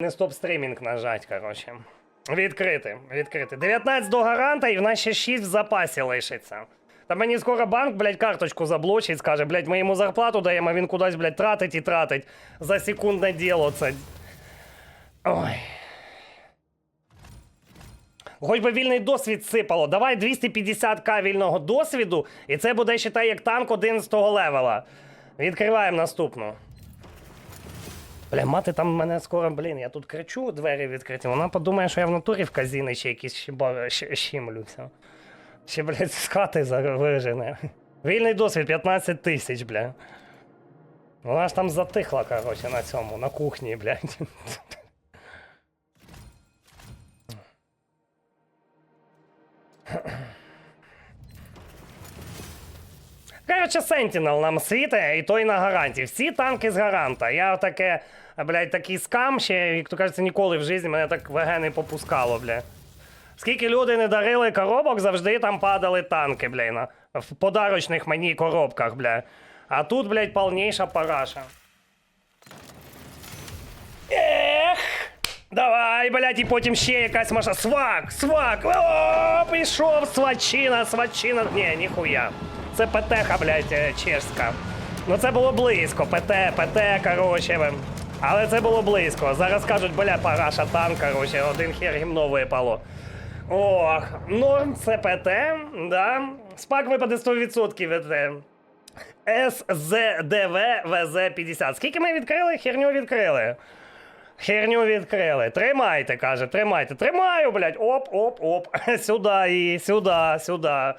не стоп-стрімінг нажать, коротше. Відкрити, відкрити. 19 до гаранта, і в нас ще 6 в запасі лишиться. Та мені скоро банк, блядь, карточку заблочить, скаже, блядь, ми йому зарплату даємо, а він кудись, блядь, тратить і тратить за секундне діло це. Ой. Хоч би вільний досвід сипало. Давай 250к вільного досвіду, і це буде, считай, як танк 11 левела. Відкриваємо наступну. Бля, мати там мене скоро, блін, я тут кричу, двері відкриті. Вона подумає, що я в натурі в казіни ще якісь щіба- щ- щімлюся. Ще, блядь, з хати вижене. Вільний досвід 15 тисяч, бля. Вона ж там затихла, коротше, на цьому, на кухні, блядь. Коротше, Sentinel нам світе, і той на гаранті. Всі танки з гаранта. Я таке, блядь, такий скам ще, як то кажеться, ніколи в житті мене так ВГ не попускало, бля. Скільки люди не дарили коробок, завжди там падали танки, бля, на, в подарочних мені коробках, бля. А тут, блядь, повніша параша. Ех! Давай, блядь, і потім ще якась маша. Свак, свак! О, пішов свачина, свачина. Ні, ніхуя. Це ПТ-ха, блядь, е, чешська. Ну це було близько. ПТ, ПТ, короче. Але це було близько. Зараз кажуть, бля, параша танк, короче, один хер гімно випало. Ох, норм, це ПТ, да. Спак випаде 100% від. СЗДВ ВЗ-50. Скільки ми відкрили? Херню відкрили. Херню відкрили. Тримайте, каже, тримайте. Тримаю, блядь. Оп, оп, оп. Сюди і сюди, сюди.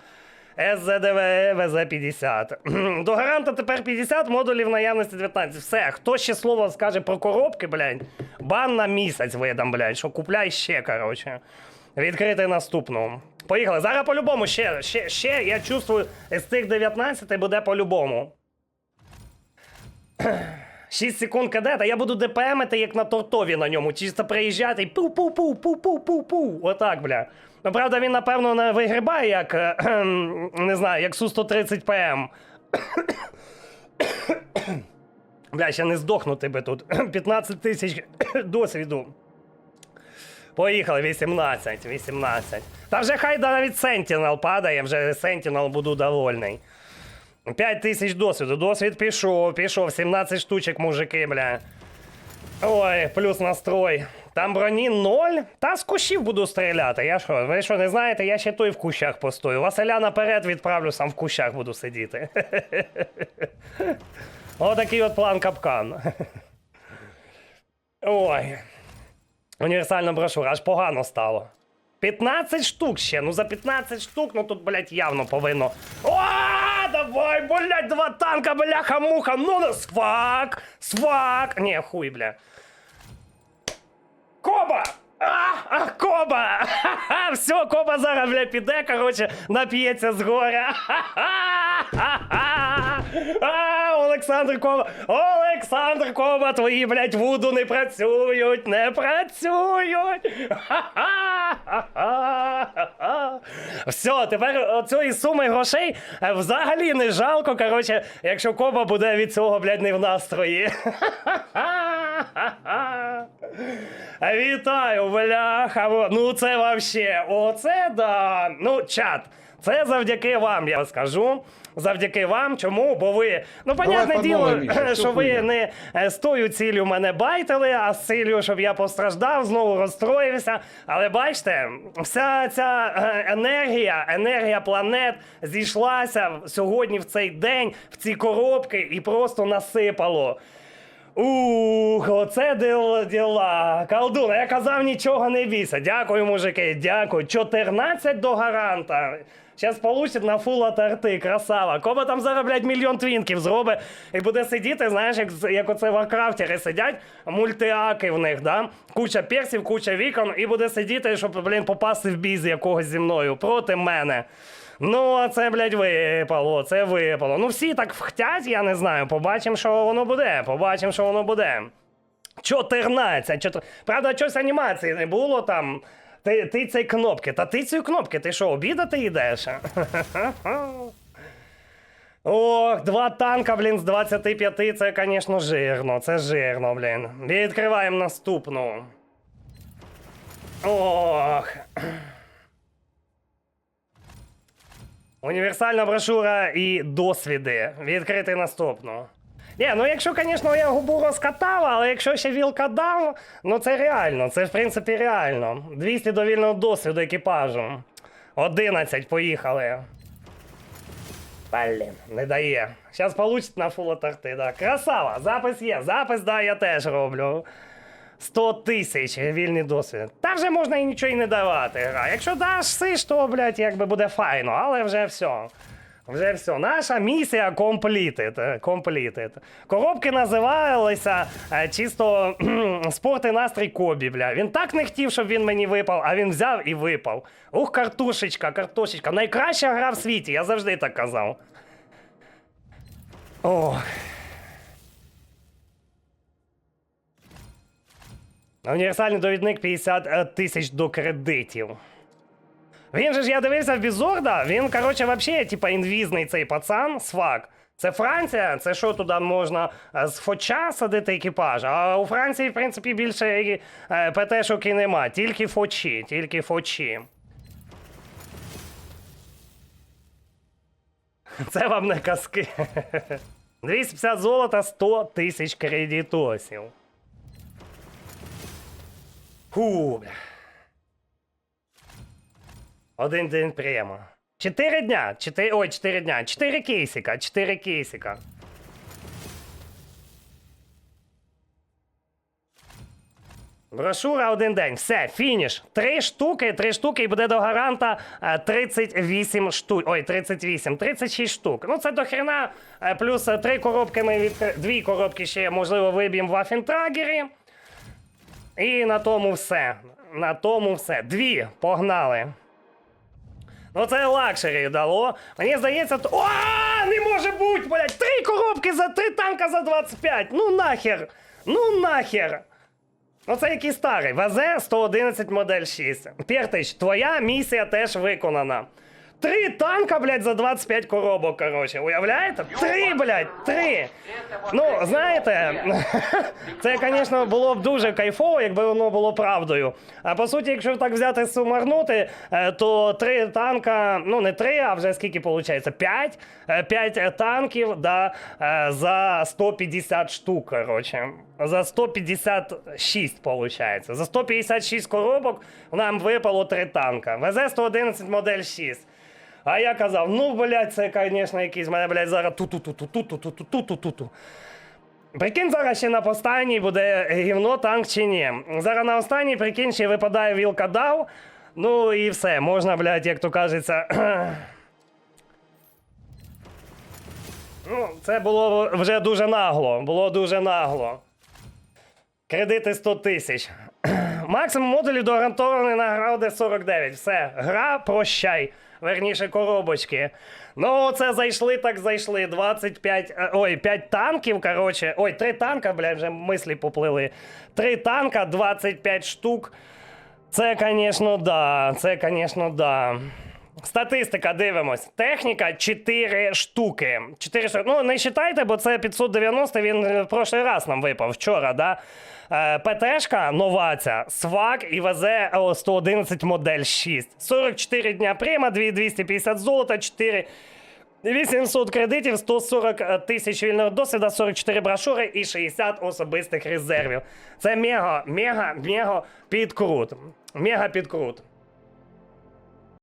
СЗДВ ВЗ-50. До гаранта тепер 50 модулів наявності 19. Все, хто ще слово скаже про коробки, блядь, бан на місяць видам, блядь, що купляй ще, коротше. Відкрити наступну. Поїхали. Зараз по-любому ще, ще, ще, я чувствую, з цих 19 буде по-любому. 6 секунд кадета, я буду ДПМити, як на тортові на ньому. Чисто приїжджати і пу-пу-пу, пу-пу-пу-пу. Отак, бля. Ну, правда, він, напевно, не вигрібає, як, не знаю, як Су-130 ПМ. Бля, ще не здохнути би тут. 15 тисяч досвіду. Поїхали, 18, 18. Та вже хай навіть Sentinel падає, вже Sentinel буду довольний. 5 тисяч досвіду. Досвід пішов, пішов. 17 штучок, мужики, бля. Ой, плюс настрой. Там броні 0. Та з кущів буду стріляти. Я що, ви що, не знаєте, я ще той в кущах постою. Василя наперед відправлю, сам в кущах буду сидіти. Отакий от план капкан. Ой. Універсальна брошура, аж погано стало. 15 штук ще. Ну за 15 штук, ну тут, блядь, явно повинно. О, давай, блядь, два танка, бляха, муха. Ну на свак, свак. Ні, хуй, бля. Коба! А, а, Коба! Ха-ха, все, Коба зараз, бля, піде, короче, нап'ється з горя. А, Олександр Коба! Олександр Коба, твої, блядь, вуду не працюють, не працюють! Ха-ха-ха-ха-ха! Все, тепер цієї суми грошей е, взагалі не жалко, Коротше, якщо Коба буде від цього, блядь, не в настрої. Вітаю, бляха. Ну це вообще, оце да. Ну, чат. Це завдяки вам, я скажу. Завдяки вам. Чому? Бо ви. Ну, понятне діло, що ви не е, з тою ціллю мене байтили, а з ціллю, щоб я постраждав, знову розстроївся. Але бачите, вся ця е, енергія, енергія планет зійшлася сьогодні в цей день в ці коробки і просто насипало. Ух, оце діл- діла. Колдун, я казав, нічого не бійся. Дякую, мужики, дякую. 14 до гаранта. Зараз получить на фул атерти, красава. Коба там зараз, блядь, мільйон твінків зробить і буде сидіти, знаєш, як, як оце варкрафтери сидять, мультиаки в них, да? Куча персів, куча вікон, і буде сидіти, щоб, блін, попасти в бій з якогось зі мною проти мене. Ну, а це, блядь, випало, це випало. Ну, всі так вхтять, я не знаю. Побачимо, що воно буде. Побачимо, що воно буде. 14. 14. Правда, щось анімації не було там. Ти, ти ці кнопки. Та ти ці кнопки, ти що, обідати йдеш? Ох, два танка, блін, з 25, це, звісно, жирно. Це жирно, блін. Відкриваємо наступну. Ох. Універсальна брошура і досвіди. Відкрити наступну. Ні, ну якщо, звісно, я губу розкатав, але якщо ще вілка дав, ну це реально, це в принципі реально. 200 довільного досвіду екіпажу. 11, поїхали. Блін, не дає. Зараз получить на фул торти, да. Красава, запис є, запис, да, я теж роблю. 100 тисяч вільний досвід. Та вже можна і нічого і не давати. Гра. Якщо даш сиш, то, блядь, якби буде файно, але вже все. Вже все. Наша місія е, completed. Коробки називалися е, чисто спорт і настрій Кобі, бля. Він так не хотів, щоб він мені випав, а він взяв і випав. Ух, картушечка, картошечка. Найкраща гра в світі, я завжди так казав. Ох. Універсальний довідник 50 тисяч до кредитів. Він же ж я дивився в Бізорда, він, коротше, вообще, типа, інвізний цей пацан, свак. Це Франція, це що туди можна е, з фоча садити екіпаж. А у Франції, в принципі, більше е, ПТ-шок і нема. Тільки фочі, тільки фочі. Це вам не казки. 250 золота, 100 тисяч кредитосів. Фу, бля. Один день прямо. Чотири дня. Чотири, ой, чотири дня. Чотири кейсика. Чотири кейсика. Брошура один день. Все, фініш. Три штуки, три штуки і буде до гаранта е, 38 штук. Ой, 38, 36 штук. Ну це до. Е, Плюс е, три коробки ми від... Дві коробки ще, можливо, виб'ємо в Афінтрагері. І на тому все. На тому все. Дві. Погнали. Ну це лакшері дало. Мені здається, то. О, не може бути, блядь! Три коробки за три танка за 25. Ну нахер! Ну нахер! Ну це який старий. ВЗ 111 модель 6. Піртич, твоя місія теж виконана. Три танка, блядь, за 25 коробок, короче. Уявляєте? Три, блядь, три. Ну, знаєте, це, звісно, було б дуже кайфово, якби воно було правдою. А по суті, якщо так взяти сумарнути, е, то три танка, ну не три, а вже скільки виходить? П'ять. Е, П'ять танків да, е, за 150 штук, короче. За 156, виходить. За 156 коробок нам випало три танка. ВЗ-111 модель 6. А я казав, ну, блядь, це, звісно, якийсь мене, блядь, зараз ту-ту-ту-ту-ту-ту-ту-ту-ту-ту. Прикинь, зараз ще на останній буде гівно, танк чи ні. Зараз на останній, прикинь, ще випадає вілка дав. Ну і все, можна, блядь, як то кажеться. ну, це було вже дуже нагло. Було дуже нагло. Кредити 100 тисяч. Максимум модулів до гарантованої награди 49. Все, гра, прощай. Верніше, коробочки. Ну, це зайшли, так зайшли. 25. е, Ой, 5 танків, коротше. Ой, 3 танка, бля, вже мислі поплили. 3 танка, 25 штук. Це, звісно, да. Це, звісно, да. Статистика, дивимось. Техніка 4 штуки. 4 штуки. Ну, не вважайте, бо це 590, він е, в прошлий раз нам випав вчора, да? Е, ПТшка новаця, СВАК і ВЗ 111 модель 6. 44 дня прима, 2250 золота, 4 800 кредитів, 140 тисяч вільного досвіду, 44 брошури і 60 особистих резервів. Це мега, мега, мега підкрут. Мега підкрут.